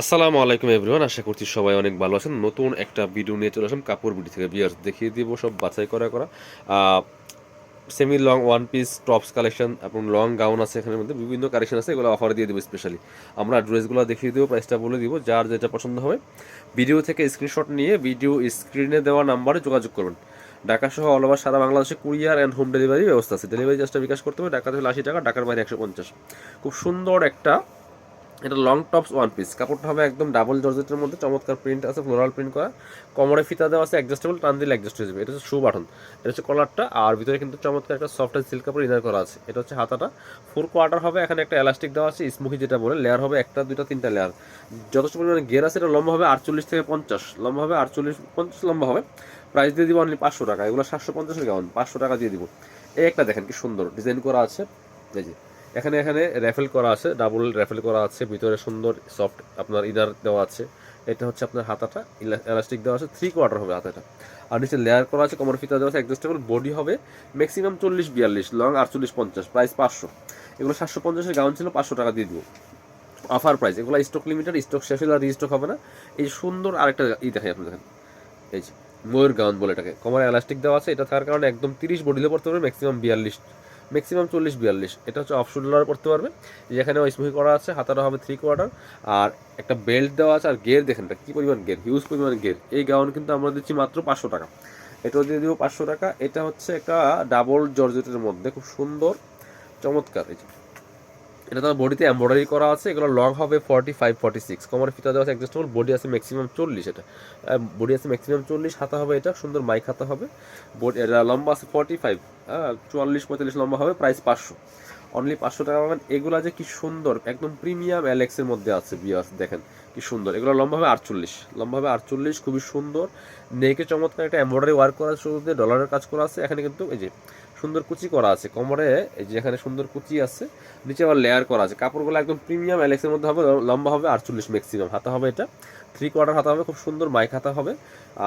আসসালামু আলাইকুম এভরিওয়ান, আশা করছি সবাই অনেক ভালো আছেন। নতুন একটা ভিডিও নিয়ে চলে আসলাম কাপড় বিডি থেকে। বিয়ার্স দেখিয়ে দিব, সব বাছাই করা করা। Semi long one piece tops collection এবং লং গাউন আছে এখানের মধ্যে, বিভিন্ন কালেকশন আছে, এগুলো অফার দিয়ে দেবো স্পেশালি আমরা ড্রেসগুলো দেখিয়ে দেবো প্রাইসটা বলে দিব, যার যেটা পছন্দ হবে। ভিডিও থেকে স্ক্রিনশট নিয়ে ভিডিও স্ক্রিনে দেওয়া নাম্বারে যোগাযোগ করবেন। ঢাকা সহ অল ওভার সারা বাংলাদেশে কুরিয়ার অ্যান্ড হোম ডেলিভারি ব্যবস্থা আছে। ডেলিভারি চার্জটা বিকাশ করতে হবে ঢাকাতে হলে আশি টাকা, ঢাকার বাইরে একশো পঞ্চাশ। খুব সুন্দর একটা এটা লং টপস ওয়ান পিস কাপড়টা হবে একদম ডাবল জর্জেটের মধ্যে, চমৎকার প্রিন্ট আছে ফ্লোরাল প্রিন্ট করা। কোমরে ফিতা দেওয়া আছে অ্যাডজাস্টেবল টান দিলে অ্যাডজাস্ট হয়ে যাবে। এটা হচ্ছে শু বাটন এটা হচ্ছে কলারটা আর ভিতরে কিন্তু চমৎকার একটা সফট সিল্ক কাপড় ইনার করা আছে। এটা হচ্ছে হাতাটা। ফোর কোয়ার্টার হবে, এখানে একটা এলাস্টিক দেওয়া আছে স্মুকি যেটা বলে লেয়ার হবে একটা, দুইটা, তিনটা লেয়ার যথেষ্ট পরিমাণে গের আছে, এটা লম্বা হবে আটচল্লিশ থেকে পঞ্চাশ। লম্বা হবে আটচল্লিশ, পঞ্চাশ লম্বা হবে। প্রাইস দিয়ে দিব অনলি পাঁচশো টাকা। এগুলো সাতশো পঞ্চাশের কেমন পাঁচশো টাকা দিয়ে দিব। এই একটা দেখেন কি সুন্দর ডিজাইন করা আছে। এই যে এখানে এখানে র্যাফেল করা আছে ডাবল র্যাফেল করা আছে, ভিতরে সুন্দর সফট আপনার ইনার দেওয়া আছে। এটা হচ্ছে আপনার হাতাটা এলাস্টিক দেওয়া আছে থ্রি কোয়ার্টার হবে হাতাটা। আর নিচে লেয়ার করা আছে কমর ফিতা দেওয়া আছে বডি হবে ম্যাক্সিমাম চল্লিশ, বিয়াল্লিশ লং আটচল্লিশ, পঞ্চাশ প্রাইস পাঁচশো। এগুলো সাতশো পঞ্চাশের গাউন ছিল, পাঁচশো টাকা দিয়ে দিব। অফার প্রাইস এগুলো স্টক লিমিটেড স্টক শেষ হলে আর রিস্টক হবে না। এই সুন্দর আরেকটা ই দেখাই আপনি দেখেন এই যে ময়ূর গাউন বলে এটাকে। কমরে এলাস্টিক দেওয়া আছে, এটা থাকার কারণে একদম তিরিশ বডিলে পড়তে পারবে ম্যাক্সিমাম বিয়াল্লিশ ম্যাক্সিমাম চল্লিশ বিয়াল্লিশ এটা হচ্ছে অফ শোল্ডার পড়তে পারবে। যেখানে স্মুহি করা আছে হাতাটা হবে থ্রি কোয়ার্টার আর একটা বেল্ট দেওয়া আছে, আর গের দেখেন কী পরিমাণ গের হিউজ পরিমাণ গের এই গাউন কিন্তু আমরা দিচ্ছি মাত্র পাঁচশো টাকা। এটাও দিয়ে দিব পাঁচশো টাকা। এটা হচ্ছে একটা ডাবল জর্জেটের মধ্যে, খুব সুন্দর, চমৎকার। এই এটা তোমার বডিতে এমব্রয়ডারি করা আছে, এগুলো লং হবে ফর্টি ফাইভ ফর্টি সিক্স কমার ফিতা দেওয়া আছে অ্যাডজাস্টেবল বডি আছে ম্যাক্সিমাম চল্লিশ এটা। বডি আছে ম্যাক্সিমাম চল্লিশ, হাতা হবে এটা, সুন্দর মাইক হাতা হবে। বডি এটা লম্বা আছে ফর্টি ফাইভ হ্যাঁ চুয়াল্লিশ, পঁয়তাল্লিশ লম্বা হবে প্রাইস পাঁচশো। অনলি পাঁচশো টাকা পাবেন। এগুলো যে কি সুন্দর, একদম প্রিমিয়াম অ্যালেক্সের মধ্যে আছে বিয়াস দেখেন, কি সুন্দর। এগুলো লম্বা হবে আটচল্লিশ, লম্বা হবে আটচল্লিশ, খুবই সুন্দর। নেকে চমৎকার একটা এমব্রয়ডারি ওয়ার্ক করা শুরুতে ডলারের কাজ করা আছে। এখানে কিন্তু এই যে সুন্দর কুচি করা আছে। কোমরে এই যে এখানে সুন্দর কুচি আছে, নিচে আবার লেয়ার করা আছে। কাপড়গুলো একদম প্রিমিয়াম অ্যালেক্সের মধ্যে হবে, লম্বা হবে আটচল্লিশ ম্যাক্সিমাম হাতা হবে এটা। থ্রি কোয়ার্টার হাতা হবে, খুব সুন্দর মাইক হাতা হবে।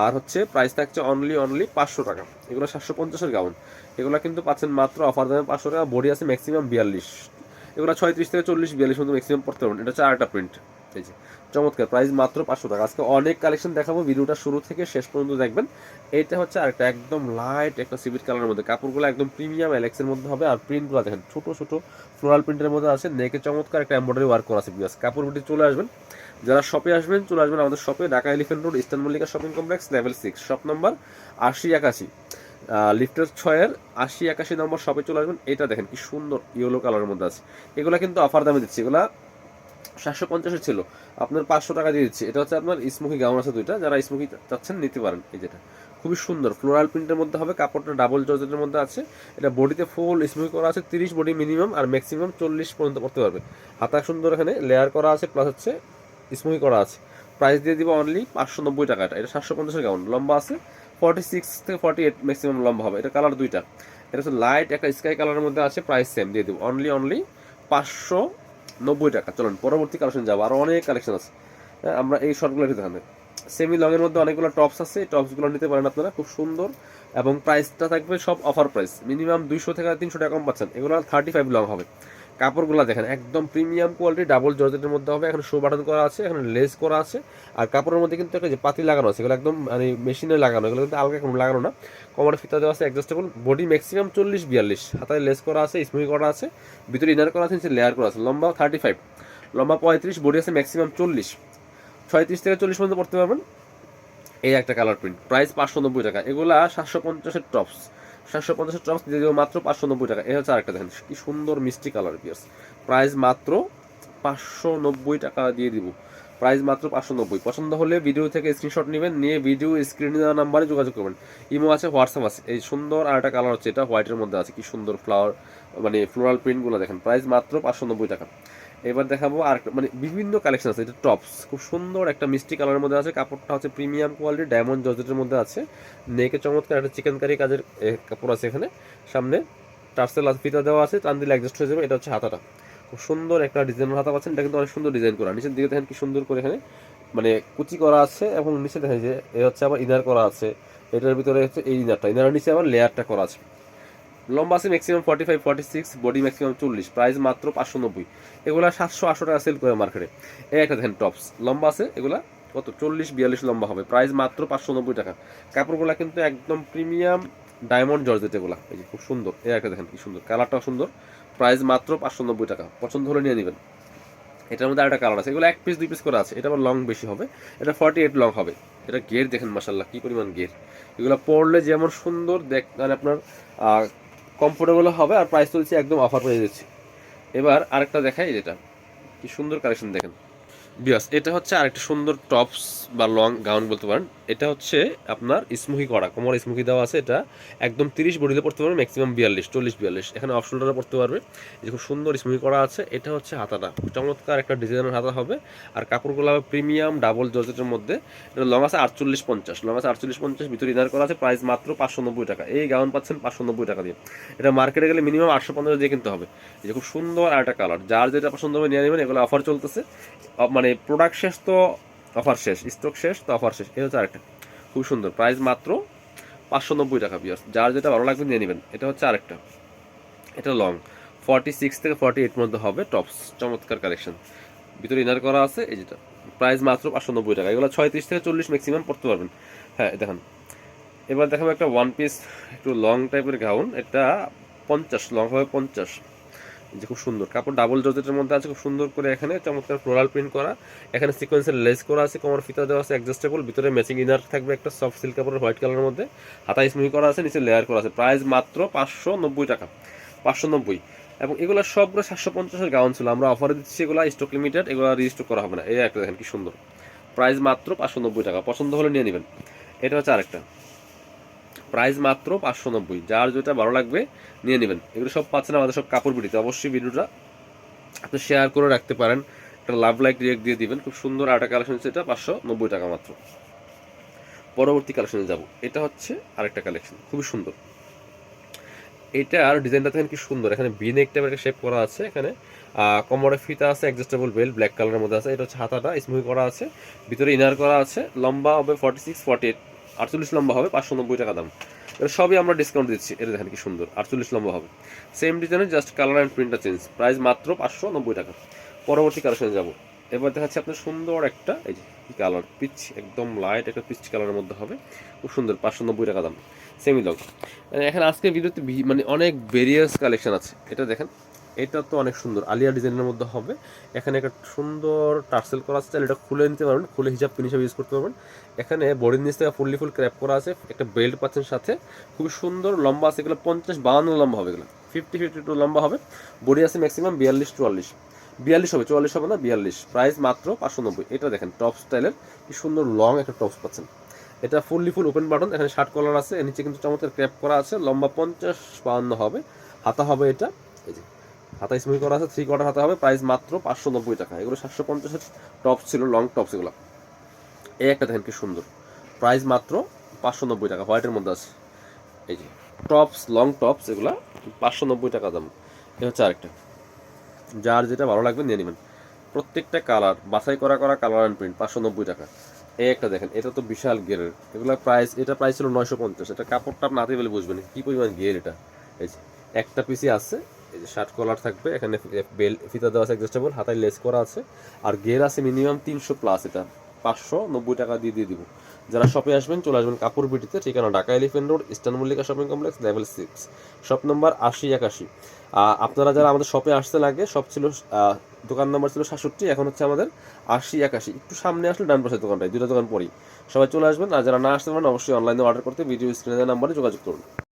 আর হচ্ছে প্রাইস থাকছে অনলি অনলি পাঁচশো টাকা। এগুলো সাতশো পঞ্চাশের গাউন এগুলো কিন্তু পাচ্ছেন মাত্র অফার দামে পাঁচশো টাকা বডি আছে ম্যাক্সিমাম বিয়াল্লিশ। এগুলো ছয়ত্রিশ থেকে চল্লিশ বিয়াল্লিশ মধ্যে ম্যাক্সিমাম পড়তে পারবেন। এটা হচ্ছে আরেকটা প্রিন্ট এই যে চমৎকার প্রাইস মাত্র পাঁচশো টাকা। আজকে অনেক কালেকশন দেখাবো, ভিডিওটা শুরু থেকে শেষ পর্যন্ত দেখবেন। এটা হচ্ছে আরেকটা একদম লাইট একটা সিভিট কালারের মধ্যে। কাপড়গুলো একদম প্রিমিয়াম অ্যালেক্সের মধ্যে হবে। আর প্রিন্টগুলো দেখেন, ছোট ছোট ফ্লোরাল প্রিন্টের মধ্যে আছে। নেকে চমৎকার একটা এমব্রয়ডারি ওয়ার্ক করা আছে বিয়াস কাপড় বিটি চলে আসবেন। যারা শপে আসবেন, চলে আসবেন আমাদের শপে Dhaka Elephant Road Eastern Mallika shopping complex level six shop number আশি একাশি। লিফটের ছয়ের আশি একাশি নম্বর শপে চলে আসবেন। এটা দেখেন কি সুন্দর ইয়েলো কালারের মধ্যে আছে। এগুলো কিন্তু অফার দামে দিচ্ছি। এগুলা সাতশো পঞ্চাশের ছিল। আপনার পাঁচশো টাকা দিয়ে দিচ্ছি। এটা হচ্ছে আপনার স্মোকি গাউন আছে দুইটা। যারা স্মোকি চাচ্ছেন, নিতে পারেন এই যেটা। খুবই সুন্দর। ফ্লোরাল প্রিন্টের মধ্যে হবে, কাপড়টা ডাবল জর্জেটের মধ্যে আছে। এটা বডিতে ফুল স্মোকি করা আছে, তিরিশ বডি মিনিমাম আর ম্যাক্সিমাম চল্লিশ পর্যন্ত পড়তে পারবে হাতা সুন্দর এখানে লেয়ার করা আছে প্লাস হচ্ছে স্মোকি করা আছে। প্রাইস দিয়ে দিব অনলি পাঁচশো নব্বই টাকাটা। এটা সাতশো পঞ্চাশের গাউন। লম্বা আছে ফর্টি সিক্স থেকে ফর্টি এইট ম্যাক্সিমাম লম্বা হবে। এটা কালার দুইটা। এটা হচ্ছে লাইট একটা স্কাই কালারের মধ্যে আছে প্রাইস সেম দিয়ে দেবো। অনলি অনলি পাঁচশো নব্বই টাকা। চলুন পরবর্তী কালেকশন যাব। আরও অনেক কালেকশন আছে। হ্যাঁ, আমরা এই শর্টগুলো নিতে হবে সেমি লংয়ের মধ্যে অনেকগুলো টপস আছে। টপসগুলো নিতে পারেন আপনারা খুব সুন্দর। এবং প্রাইসটা থাকবে সব অফার প্রাইস মিনিমাম দুইশো থেকে তিনশো টাকা কম পাচ্ছেন। এগুলো থার্টি ফাইভ লং হবে। কাপড়গুলো দেখেন, একদম প্রিমিয়াম কোয়ালিটি ডাবল জর্জেটের মধ্যে হবে, এখানে শো বাটন করা আছে, এখানে লেস করা আছে, আর কাপড়ের মধ্যে কিন্তু একটা যে পাতি লাগানো আছে, এগুলো একদম মানে মেশিনে লাগানো, এগুলো কিন্তু আলগা কোনো লাগানো না। কমার ফিতা দেওয়া আছে অ্যাডজাস্টেবল বডি ম্যাক্সিমাম চল্লিশ বিয়াল্লিশ। হাতায় লেস করা আছে স্মুই করা আছে, ভিতরে ইনার করা আছে লেয়ার করা আছে, লম্বা থার্টি ফাইভ লম্বা পঁয়ত্রিশ বডি আছে ম্যাক্সিমাম চল্লিশ। ছয়ত্রিশ থেকে চল্লিশ পর্যন্ত পড়তে পারবেন। এই একটা কালার প্রিন্ট প্রাইস পাঁচশো নব্বই টাকা, এগুলা সাতশো পঞ্চাশের টপস সাতশো পঞ্চাশের টপস দিয়ে দেবো মাত্র পাঁচশো নব্বই টাকা। এই হচ্ছে আরেকটা দেখেন, কি সুন্দর মিষ্টি কালার পিয়ার্স প্রাইস মাত্র পাঁচশো নব্বই টাকা দিয়ে দিব। প্রাইস মাত্র পাঁচশো নব্বই। পছন্দ হলে ভিডিও থেকে স্ক্রিনশট নেবেন, নিয়ে ভিডিও স্ক্রিনে দেওয়া নাম্বারে যোগাযোগ করবেন। ইমো আছে হোয়াটসঅ্যাপ আছে। এই সুন্দর আর একটা কালার হচ্ছে এটা হোয়াইটের মধ্যে আছে, কি সুন্দর ফ্লাওয়ার মানে ফ্লোরাল প্রিন্টগুলো দেখেন। প্রাইস মাত্র পাঁচশো নব্বই টাকা। এবার দেখাবো আর মানে বিভিন্ন কালেকশন আছে এটা টপস খুব সুন্দর একটা মিষ্টি কালারের মধ্যে আছে, কাপড়টা হচ্ছে প্রিমিয়াম কোয়ালিটি ডায়মন্ড জর্জেটের মধ্যে আছে। নেকে চমৎকার একটা চিকেন কারি কাজের কাপড় আছে এখানে, সামনে টার্সেল ফিতা দেওয়া আছে টান দিলে অ্যাডজাস্ট হয়ে যাবে, এটা হচ্ছে হাতাটা। খুব সুন্দর একটা ডিজাইনের হাতা পাচ্ছেন, এটা কিন্তু অনেক সুন্দর ডিজাইন করা। নিচের দিকে দেখেন কি সুন্দর করে এখানে মানে কুচি করা আছে এবং নিচে দেখেন যে, এ হচ্ছে আবার ইনার করা আছে। এটার ভিতরে হচ্ছে এই ইনারটা ইনারের নিচে আবার লেয়ারটা করা আছে। লম্বা আছে maximum forty five forty six body maximum চল্লিশ প্রাইস মাত্র পাঁচশো নব্বই। এগুলা সাতশো, আটশো টাকা সেল করে মার্কেটে এই একটা দেখেন টপস লম্বা আছে, এগুলা কত? চল্লিশ, বিয়াল্লিশ লম্বা হবে প্রাইস মাত্র পাঁচশো নব্বই টাকা। কাপড়গুলা কিন্তু একদম প্রিমিয়াম ডায়মন্ড জর্জেট এগুলা, এই যে খুব সুন্দর, এই একটা দেখেন কি সুন্দর কালারটাও সুন্দর প্রাইস মাত্র পাঁচশো নব্বই টাকা, পছন্দ হলে নিয়ে নেবেন। এটার মধ্যে আরেকটা কালার আছে, এগুলো এক পিস দুই পিস করে আছে, এটা আবার লং বেশি হবে, এটা ফর্টি এইট লং হবে। এটা গের দেখেন মাসাল্লাহ কি পরিমাণ গের এগুলো পরলে যেমন সুন্দর, দেখ মানে আপনার কমফোর্টেবল হবে আর প্রাইস চলছে একদম অফার পেয়ে যাচ্ছে এবার আরেকটা দেখাই যেটা। কি সুন্দর কালেকশন দেখেন। বিয়াস এটা হচ্ছে আরেকটা সুন্দর টপস বা লং গাউন বলতে পারেন। এটা হচ্ছে আপনার স্মুকি করা, কোমর স্মুকি দেওয়া আছে এটা। একদম তিরিশ বডিতে পড়তে পারবে ম্যাক্সিমাম বিয়াল্লিশ, চল্লিশ, বিয়াল্লিশ। এখানে অফ শোল্ডারে পড়তে পারবে। যে খুব সুন্দর স্মুকি করা আছে, এটা হচ্ছে হাতাটা। চমৎকার একটা ডিজাইনের হাতা হবে। আর কাপড়গুলো হবে প্রিমিয়াম ডাবল জর্জেটের মধ্যে। এটা লং আছে আটচল্লিশ পঞ্চাশ লং আছে আটচল্লিশ পঞ্চাশ, ভিতরে ইনার করা আছে প্রাইস মাত্র পাঁচশো নব্বই টাকা। এই গাউন পাচ্ছেন পাঁচশো নব্বই টাকা দিয়ে। এটা মার্কেটে গেলে মিনিমাম আটশো পঞ্চাশ দিয়ে কিনতে হবে। যে খুব সুন্দর আর একটা কালার যার যেটা পছন্দ হবে নিয়ে নেবেন, এগুলো অফার চলতেছে। অ- মানে প্রোডাক্ট শেষ তো অফার শেষ স্টক শেষ তো অফার শেষ। এটা হচ্ছে আরেকটা। খুব সুন্দর। প্রাইস মাত্র পাঁচশো নব্বই টাকা পিয়ার্স যার যেটা ভালো লাগবে নিয়ে নেবেন। এটা হচ্ছে আরেকটা। এটা লং ফর্টি সিক্স থেকে ফর্টি এইট মধ্যে হবে টপস চমৎকার কালেকশন ভিতরে ইনার করা আছে, এই যেটা। প্রাইস মাত্র পাঁচশো নব্বই টাকা। এগুলো ছয়ত্রিশ থেকে চল্লিশ ম্যাক্সিমাম পড়তে পারবেন। হ্যাঁ দেখেন। এবার দেখাবো একটা ওয়ান পিস একটু লং টাইপের গাউন এটা পঞ্চাশ লং হবে পঞ্চাশ। যে খুব সুন্দর। কাপড় ডাবল জর্জেটের মধ্যে আছে, খুব সুন্দর করে এখানে চমৎকার ফ্লোরাল প্রিন্ট করা। এখানে সিকোয়েন্সের লেস করা আছে, কোমর ফিতা দেওয়া আছে অ্যাডজাস্টেবল ভিতরে ম্যাচিং ইনার থাকবে একটা সফট সিল্ক কাপড়ের হোয়াইট কালারের মধ্যে। হাতা স্মুহি করা আছে, নিচে লেয়ার করা আছে। প্রাইস মাত্র পাঁচশো নব্বই টাকা, পাঁচশো নব্বই। এবং এগুলো সবগুলো সাতশো পঞ্চাশের গাউন ছিল। আমরা অফারে দিচ্ছি এগুলো স্টক লিমিটেড এগুলো রিস্টক করা হবে না। এই একটা দেখেন কি সুন্দর। প্রাইস মাত্র পাঁচশো নব্বই টাকা, পছন্দ হলে নিয়ে নেবেন। এটা হচ্ছে আরেকটা। প্রাইস মাত্র পাঁচশো নব্বই। যার যেটা ভালো লাগবে, নিয়ে নেবেন। এগুলো সব পাচ্ছেন আমাদের সব কাপড় বিড়িতে। অবশ্যই ভিডিওটা আপনি শেয়ার করে রাখতে পারেন। একটা লাভ লাইক ডিরেক্ট দিয়ে দিবেন। খুব সুন্দর আরেকটা কালেকশন হচ্ছে এটা, পাঁচশো নব্বই টাকা মাত্র। পরবর্তী কালেকশনে যাব। এটা হচ্ছে আরেকটা কালেকশন খুবই সুন্দর। এটা আর ডিজাইনটা দেখেন কি সুন্দর। এখানে বি নেক টাইপের শেপ করা আছে এখানে। কোমরে ফিতা আছে অ্যাডজাস্টেবল বেল্ট ব্ল্যাক কালারের মধ্যে আছে। এটা হচ্ছে হাতাটা স্মুই করা আছে। ভিতরে ইনার করা আছে। লম্বা হবে ফর্টি সিক্স ফর্টি এইট আটচল্লিশ লম্বা হবে, পাঁচশো নব্বই টাকা দাম। এটা সবই আমরা ডিসকাউন্ট দিচ্ছি। এটা দেখেন কি সুন্দর, আটচল্লিশ লম্বা হবে। সেম ডিজাইনের জাস্ট কালার অ্যান্ড প্রিন্টটা চেঞ্জ প্রাইস মাত্র পাঁচশো নব্বই টাকা। পরবর্তী কালেকশনে যাব। এবার দেখাচ্ছি আপনার সুন্দর একটা, এই যে কালার পিচ একদম লাইট একটা পিচ কালারের মধ্যে হবে। খুব সুন্দর, পাঁচশো নব্বই টাকা দাম। সেমি লং এখানে আজকে ভিডিওতে মানে অনেক ভেরিয়াস কালেকশন আছে। এটা দেখেন এটা তো অনেক সুন্দর। আলিয়া ডিজাইনের মধ্যে হবে। এখানে একটা সুন্দর টার্সেল করা আছে। এটা খুলে নিতে পারবেন। খুলে হিসাব পিন হিসাবে ইউজ করতে পারবেন। এখানে বডির নিচ থেকে ফুললি ফুল ক্র্যাপ করা আছে। একটা বেল্ট পাচ্ছেন সাথে। খুবই সুন্দর লম্বা আছে। এগুলো পঞ্চাশ বাউন্ন লম্বা হবে এগুলো। ফিফটি ফিফটি টু লম্বা হবে। বডি আছে ম্যাক্সিমাম বিয়াল্লিশ, চুয়াল্লিশ। বিয়াল্লিশ হবে। চুয়াল্লিশ হবে না? বিয়াল্লিশ। প্রাইস মাত্র পাঁচশো নব্বই। এটা দেখেন টপ স্টাইলের কি সুন্দর লং একটা টপস পাচ্ছেন। এটা ফুললি ফুল ওপেন বাটন এখানে শার্ট কলার আছে। নিচে কিন্তু চমৎকার ক্র্যাপ করা আছে। লম্বা পঞ্চাশ বাউন্ন হবে। হাতা হবে এটা। এই যে। হাতা স্মুই করা আছে থ্রি কোয়ার্টার হাতা হবে প্রাইস মাত্র পাঁচশো নব্বই টাকা। এগুলো সাতশো পঞ্চাশের টপস ছিল লং টপস এগুলো। এই একটা দেখেন কি সুন্দর। প্রাইস মাত্র পাঁচশো নব্বই টাকা হোয়াইটের মধ্যে আছে। এই যে টপস লং টপস এগুলা পাঁচশো নব্বই টাকা দাম। এ হচ্ছে আরেকটা। যার যেটা ভালো লাগবে নিয়ে নেবেন। প্রত্যেকটা কালার বাছাই করা করা কালার অ্যান্ড প্রিন্ট পাঁচশো নব্বই টাকা। এই একটা দেখেন, এটা তো বিশাল গেরের এগুলো প্রাইস এটা প্রাইস ছিল নয়শো পঞ্চাশ। এটা কাপড়টা আপনি হাতে বলে বুঝবেন, কী পরিমাণ গের এটা। এই যে, একটা পিসি আছে শার্ট কলার থাকবে, এখানে বেল ফিতা দেওয়া আছে অ্যাডজাস্টেবল হাতায় লেস করা আছে। আর গের আছে মিনিমাম তিনশো প্লাস এটা, পাঁচশো নব্বই টাকা দিয়ে দিয়ে দিব। যারা শপে আসবেন, চলে আসবেন কাপড় বিটিতে ঠিকানা Dhaka elephant road eastern Mallika shopping complex level six shop number আশি একাশি। আপনারা যারা আমাদের শপে আসতে লাগে সব ছিল দোকান নাম্বার ছিল সাতষট্টি, এখন হচ্ছে আমাদের আশি একাশি। একটু সামনে আসলে ডান পাশের দোকানটায় দুটো দোকান পরেই। সবাই চলে আসবেন, আর যারা না আসতে পারেন, অবশ্যই অনলাইনে অর্ডার করতে ভিডিও স্ক্রিনের নাম্বারে যোগাযোগ করুন।